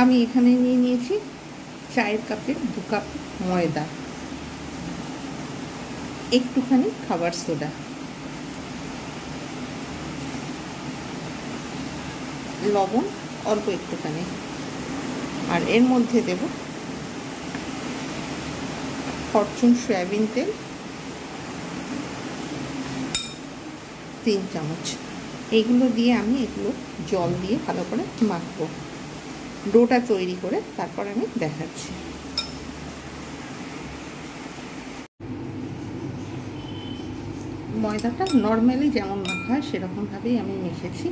আমি এখানে নিয়ে নিয়েছি চায়ের কাপের দু কাপ ময়দা, একটুখানি খাবার সোডা। লবণ অল্প একটুখানি। আর এর মধ্যে দেব ফরচুন সয়াবিন তেল, তিন চামচ। এগুলো দিয়ে আমি এগুলো জল দিয়ে ভালো করে মাখবো। ডোটা তৈরি করে তারপর আমি দেখাচ্ছি। ময়দাটা নর্মালি যেমন মাখা হয় সেরকমভাবেই আমি মেখেছি।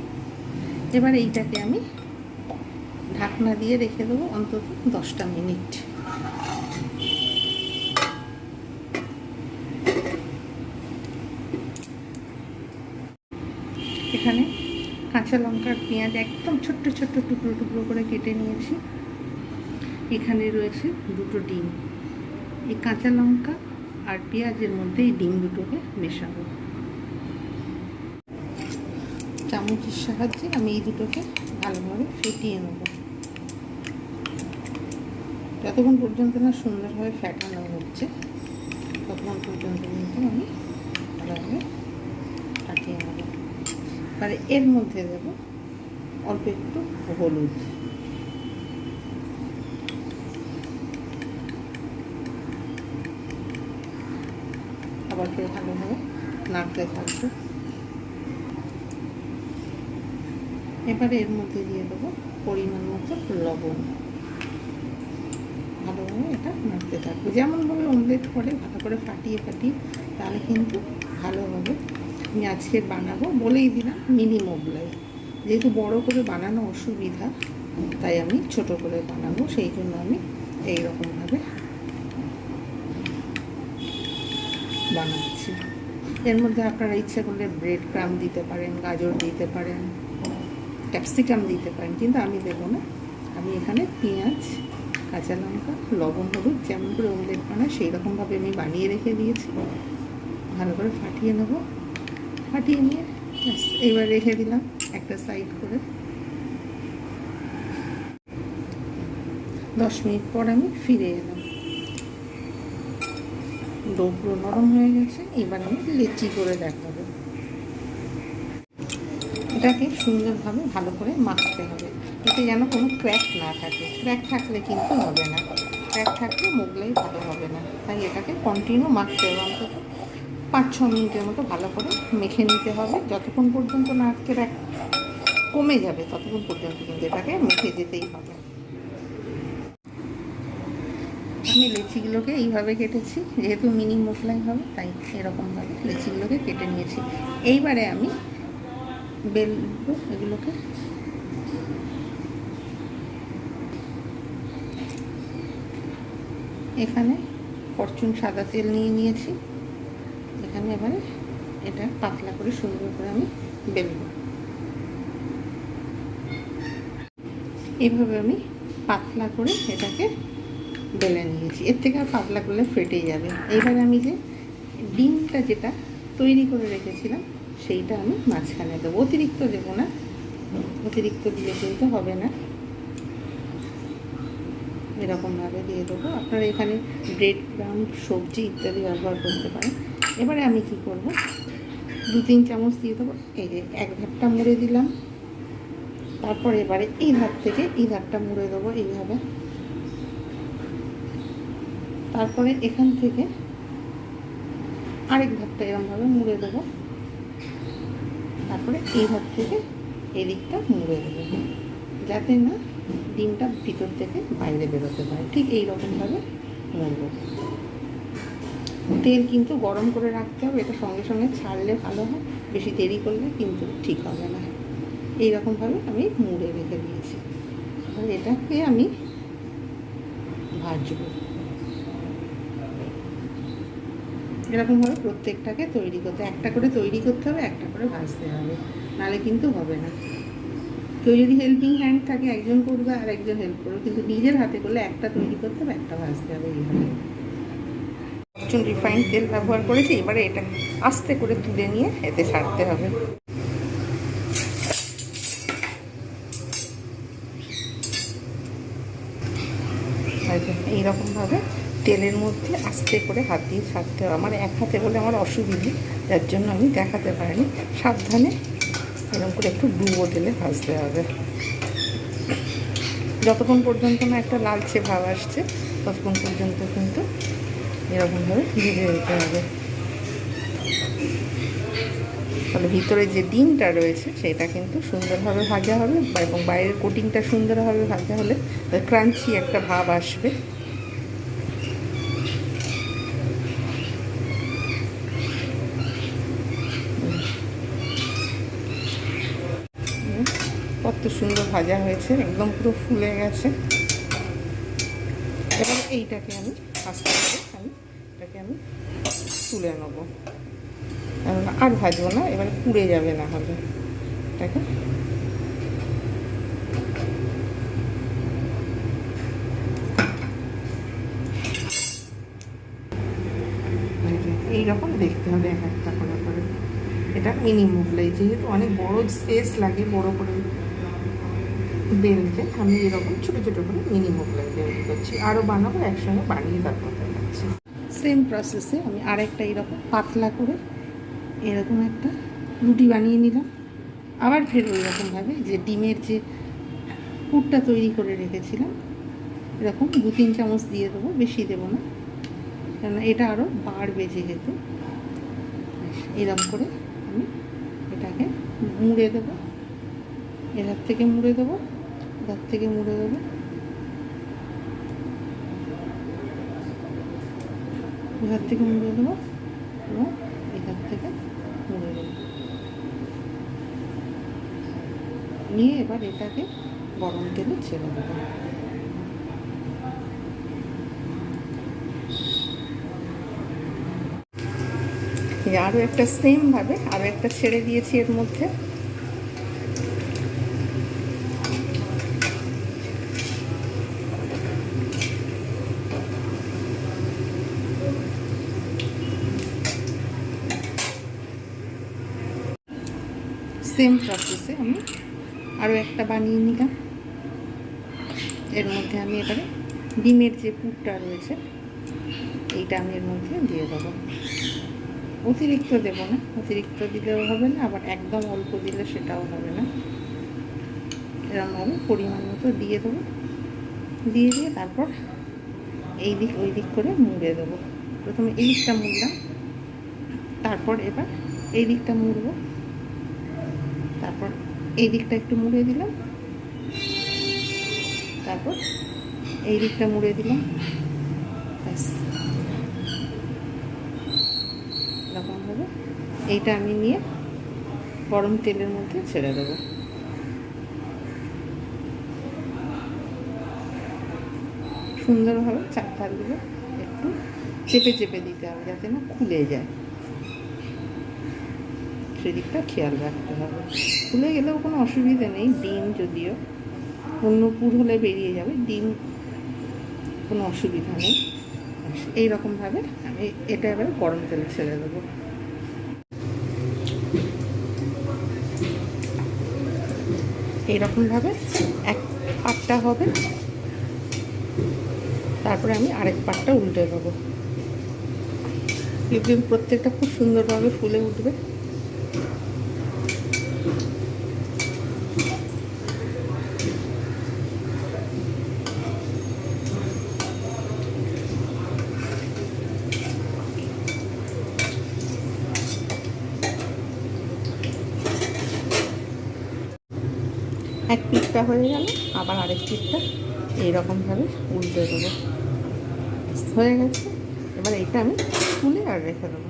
এবার এইটাকে আমি ঢাকনা দিয়ে রেখে দেবো অন্তত দশটা মিনিট এখানে লঙ্কার পেঁয়াজ একদম ছোট্ট ছোট্ট টুকরো টুকরো করে কেটে নিয়েছি। এখানে রয়েছে দুটো ডিম। এই কাঁচা লঙ্কা আর পেঁয়াজের মধ্যে এই ডিম দুটোকে মেশাবো। চামচের সাহায্যে আমি এই দুটোকে ভালোভাবে ফেটিয়ে নেব। যতক্ষণ পর্যন্ত না সুন্দরভাবে ফ্যাটানো হচ্ছে, ততক্ষণ পর্যন্ত কিন্তু আমি ভালোভাবে ফাটিয়ে নেব। এর মধ্যে দেব অল্প একটু হলুদ। আবার ফের ভালোভাবে নাড়তে থাকব। এবারে এর মধ্যে দিয়ে দেবো পরিমাণ মতো লবণ। ভালোভাবে এটা নাড়তে থাকব। যেমনভাবে অমলেট করে, ভালো করে ফাটিয়ে ফাটিয়ে, তাহলে কিন্তু ভালো হবে। আমি আজকে বানাবো বলেই দিলাম মিনি মোগলাই যেহেতু বড় করে বানানো অসুবিধা, তাই আমি ছোট করে বানাবো, সেই জন্য আমি এই রকমভাবে বানাচ্ছি। এর মধ্যে আপনারা ইচ্ছে করলে ব্রেড ক্রাম দিতে পারেন, গাজর দিতে পারেন ক্যাপসিকাম দিতে পারেন, কিন্তু আমি দেবো না। আমি এখানে পেঁয়াজ, কাঁচা লঙ্কা, লবণ, হলুদ যেমন করে অমলেট বানায় সেই রকমভাবে আমি বানিয়ে রেখে দিয়েছি। ভালো করে ফাটিয়ে নেব। ফাটিয়ে নিয়ে এইবার রেখে দিলাম। একটা সাইড করে। দশ মিনিট পর আমি ফিরে এলাম। ডো নরম হয়ে গেছে, এবার আমি লেচি করে দেখাবো। এটাকে সুন্দরভাবে ভালো করে মাখতে হবে এতে যেন কোনো ক্র্যাক না থাকে। ক্র্যাক থাকলে কিন্তু হবে না। ক্র্যাক থাকলে মোগলাই ভালো হবে না। তাই এটাকে কন্টিনিউ মাখতে হবে অন্তত পাঁচ ছ মিনিটের মতো ভালো করে মেখে নিতে হবে। যতক্ষণ পর্যন্ত না ক্র্যাক কমে যাবে, ততক্ষণ পর্যন্ত কিন্তু এটাকে মেখে যেতেই হবে। আমি লেচিগুলোকে এইভাবে কেটেছি, যেহেতু মিনি মোগলাই হবে, তাই এরকমভাবে লেচিগুলোকে কেটে নিয়েছি। এইবারে আমি বেলবো এগুলোকে। এখানে ফরচুন সাদা তেল নিয়ে নিয়েছি। এখানে এবারে এটা পাতলা করে সুন্দর করে আমি বেলব এইভাবে আমি পাতলা করে এটাকে বেলে নিয়েছি। এর থেকে আর পাতলা করলে ফেটে যাবে। এইবারে আমি যে ডিমটা যেটা তৈরি করে রেখেছিলাম, সেইটা আমি মাঝখানে দেবো। অতিরিক্ত দেবো না। অতিরিক্ত দিলে কিন্তু হবে না। এরকমভাবে দিয়ে দেবো। আপনারা এখানে ব্রেড ক্রাম সবজি ইত্যাদি ব্যবহার করতে পারেন। এবারে আমি কি করব? দু তিন চামচ দিয়ে দেবো। এই যে এক ধারটা মুড়ে দিলাম। তারপর এবারে এই ধার থেকে এই ধারটা মুড়ে দেবো এইভাবে। তারপরে এখান থেকে আরেক ধারটা এরকমভাবে মুড়ে দেবো। তারপরে এই ধার থেকে এদিকটা মুড়ে দেবো। যাতে না ডিমটা ভিতর থেকে বাইরে বেরোতে পারে। ঠিক এই রকমভাবে মুড়ব তেল কিন্তু গরম করে রাখতে হবে, এটা সঙ্গে সঙ্গে ছাড়লে ভালো হয়, বেশি দেরি করলে কিন্তু ঠিক হবে না। এই রকমভাবে আমি মুড়ে রেখে দিয়েছি। আর এটাকে আমি ভাজবো। এরকমভাবে প্রত্যেকটাকে তৈরি করতে, একটা করে তৈরি করতে হবে, একটা করে ভাজতে হবে নাহলে কিন্তু হবে না। কেউ যদি হেল্পিং হ্যান্ড থাকে, একজন করবে আর একজন হেল্প করবে, কিন্তু নিজের হাতে করলে একটা তৈরি করতে হবে, একটা ভাজতে হবে এইভাবে। চুন রিফাইন্ড তেল ব্যবহার করেছি, এবারে এটা আস্তে করে তুলে নিয়ে এতে ছাড়তে হবে। এইরকমভাবে তেলের মধ্যে আস্তে করে হাত দিয়ে ছাড়তে হবে। আমার এক হাতে বলে আমার অসুবিধে, যার জন্য আমি দেখাতে পারিনি। সাবধানে এরকম করে একটু ডুবো তেলে ভাজতে হবে। যতক্ষণ পর্যন্ত না একটা লালচে ভাব আসছে, ততক্ষণ পর্যন্ত কিন্তু এরকমভাবে ভেজে হবে। তাহলে ভিতরে যে ডিমটা রয়েছে, সেটা কিন্তু সুন্দরভাবে ভাজা হবে এবং বাইরের কোটিংটা সুন্দরভাবে ভাজা হলে ক্রাঞ্চি একটা ভাব আসবে। কত সুন্দর ভাজা হয়েছে, একদম পুরো ফুলে গেছে। এবার এইটাকে আমি আস্তে আমি এটাকে আমি তুলে নেব। আর ভাজবো না, এবার পুড়ে যাবে না হলে এটাকে। এইরকম দেখতে হবে এক একটা করে করে। এটা মিনি মুগলাই যেহেতু অনেক বড় স্পেস লাগে, বড় করে বেলতে, আমি এরকম ছোটো ছোটো করে মিনি মোগলাই তৈরি করছি। আরও বানাবো, একসঙ্গে বানিয়ে তারপর দেখাচ্ছি। সেম প্রসেসে আমি আরেকটা এরকম পাতলা করে এরকম একটা রুটি বানিয়ে নিলাম। আবার ফের ওই রকমভাবে যে ডিমের যে পুরটা তৈরি করে রেখেছিলাম, এরকম দু তিন চামচ দিয়ে দেবো, বেশি দেবো না। কেননা এটা আরও বাড়বে যেহেতু। এরকম করে আমি এটাকে মুড়ে দেবো। এধার থেকে মুড়ে দেবো এধার থেকে মুড়ে দেবো। এধার থেকে মুড়ে দেবো এবং এধার থেকে মুড়ে দেবো। নিয়ে এবার এটাকে গরম তেলে ছেড়ে দেবো। আরও একটা সেমভাবে আরও একটা ছেড়ে দিয়েছি এর মধ্যে। সেম প্রসেসে আমি আরও একটা বানিয়ে নিলাম। এর মধ্যে আমি এবারে ডিমের যে পুরটা রয়েছে, এইটা আমি এর মধ্যে দিয়ে দেবো। অতিরিক্ত দেবো না, অতিরিক্ত দিলেও হবে না, আবার একদম অল্প দিলে সেটাও হবে না। এরকমভাবে পরিমাণ মতো দিয়ে দেবো। দিয়ে দিয়ে তারপর এই দিক ওই দিক করে মুড়ে দেবো। প্রথমে এই দিকটা মুড়লাম, তারপর এবার এই দিকটা মুড়বো। তারপর এই দিকটা একটু মুড়ে দিলাম। তারপর এই দিকটা মুড়ে দিলাম। ব্যাস। এরকমভাবে এইটা আমি নিয়ে গরম তেলের মধ্যে ছেড়ে দেবো। সুন্দরভাবে চার ধারগুলো একটু চেপে চেপে দিতে হবে যাতে না খুলে যায়। সেদিকটা খেয়াল রাখতে হবে। খুলে গেলেও কোনো অসুবিধা নেই ডিম যদিও। অন্য পুর হলে বেরিয়ে যাবে ডিম কোনো অসুবিধা নেই। এই রকমভাবে আমি এটা এবার গরম তেলে ছেড়ে দেবো। এইরকমভাবে এক পাটটা হবে। তারপরে আমি আরেক পাটটা উল্টে দেবো। প্রত্যেকটা খুব সুন্দরভাবে ফুলে উঠবে। এক পিঠটা হয়ে গেল। আবার আরেক পিঠটা এইরকমভাবে উল্টে দেবো। হয়ে গেছে। এবার এইটা আমি তুলে আর রেখে দেবো।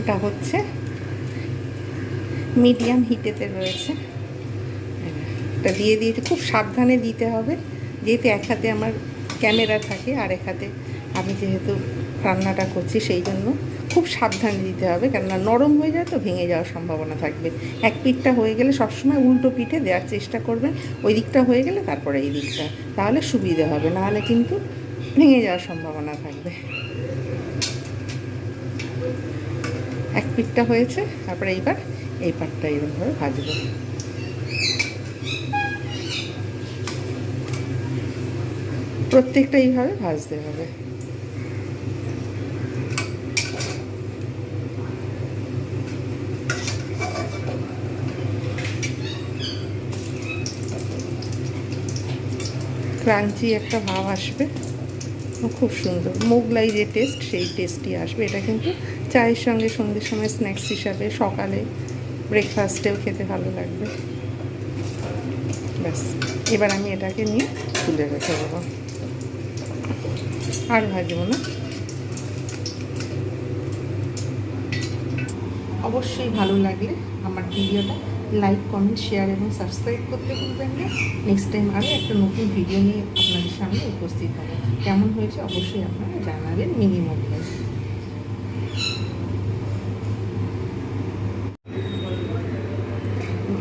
এটা হচ্ছে মিডিয়াম হিটেতে রয়েছে। এটা দিয়ে দিয়েছে। খুব সাবধানে দিতে হবে। যেহেতু এক হাতে আমার ক্যামেরা থাকে, আর এক হাতে আমি যেহেতু রান্নাটা করছি সেই জন্য খুব সাবধানে দিতে হবে। কেননা নরম হয়ে যায় তো ভেঙে যাওয়ার সম্ভাবনা থাকবে। এক পিঠটা হয়ে গেলে সবসময় উল্টো পিঠে দেওয়ার চেষ্টা করবেন। ওই দিকটা হয়ে গেলে তারপরে এই দিকটা। তাহলে সুবিধে হবে, নাহলে কিন্তু ভেঙে যাওয়ার সম্ভাবনা থাকবে। এক পিঠটা হয়েছে, তারপরে এইবার এই পাটটা এরকমভাবে ভাজবো। প্রত্যেকটা এইভাবে ভাজতে হবে। ক্রাঞ্চি একটা ভাব আসবে, খুব সুন্দর। মোগলাই যে টেস্ট সেই টেস্টই আসবে। এটা কিন্তু চায়ের সঙ্গে সন্ধ্যের সময় স্ন্যাক্স হিসাবে সকালে ব্রেকফাস্টেও খেতে ভালো লাগবে। ব্যাস, এবার আমি এটাকে নিয়ে তুলে রেখে দেবো। আর ভাজবো না। অবশ্যই ভালো লাগলে আমার ভিডিওটা লাইক, কমেন্ট, শেয়ার এবং সাবস্ক্রাইব করতে ভুলবেন না। নেক্সট টাইম আরও একটা নতুন ভিডিও নিয়ে আপনাদের সামনে উপস্থিত হবে। কেমন হয়েছে অবশ্যই আপনারা জানাবেন মিনিমাম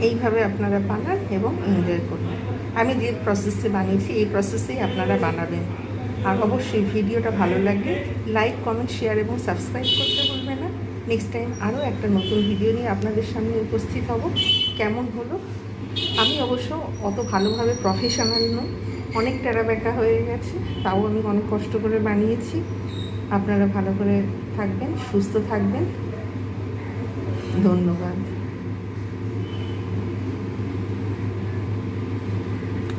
এইভাবে আপনারা বানান এবং এনজয় করুন। আমি যে প্রসেসে বানিয়েছি, এই প্রসেসেই আপনারা বানাবেন। আর অবশ্যই ভিডিওটা ভালো লাগলে লাইক কমেন্ট শেয়ার এবং সাবস্ক্রাইব করতে ভুলবেন না। নেক্সট টাইম আরও একটা নতুন ভিডিও নিয়ে আপনাদের সামনে উপস্থিত হব। কেমন হলো? আমি অবশ্য অত ভালোভাবে প্রফেশনাল নই। অনেক টেরা বেঁকা হয়ে গেছে, তাও আমি অনেক কষ্ট করে বানিয়েছি। আপনারা ভালো করে থাকবেন, সুস্থ থাকবেন। ধন্যবাদ।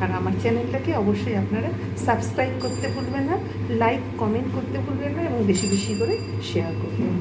আর আমার চ্যানেলটাকে অবশ্যই আপনারা সাবস্ক্রাইব করতে ভুলবেন না, লাইক, কমেন্ট করতে ভুলবেন না এবং বেশি বেশি করে শেয়ার করবেন।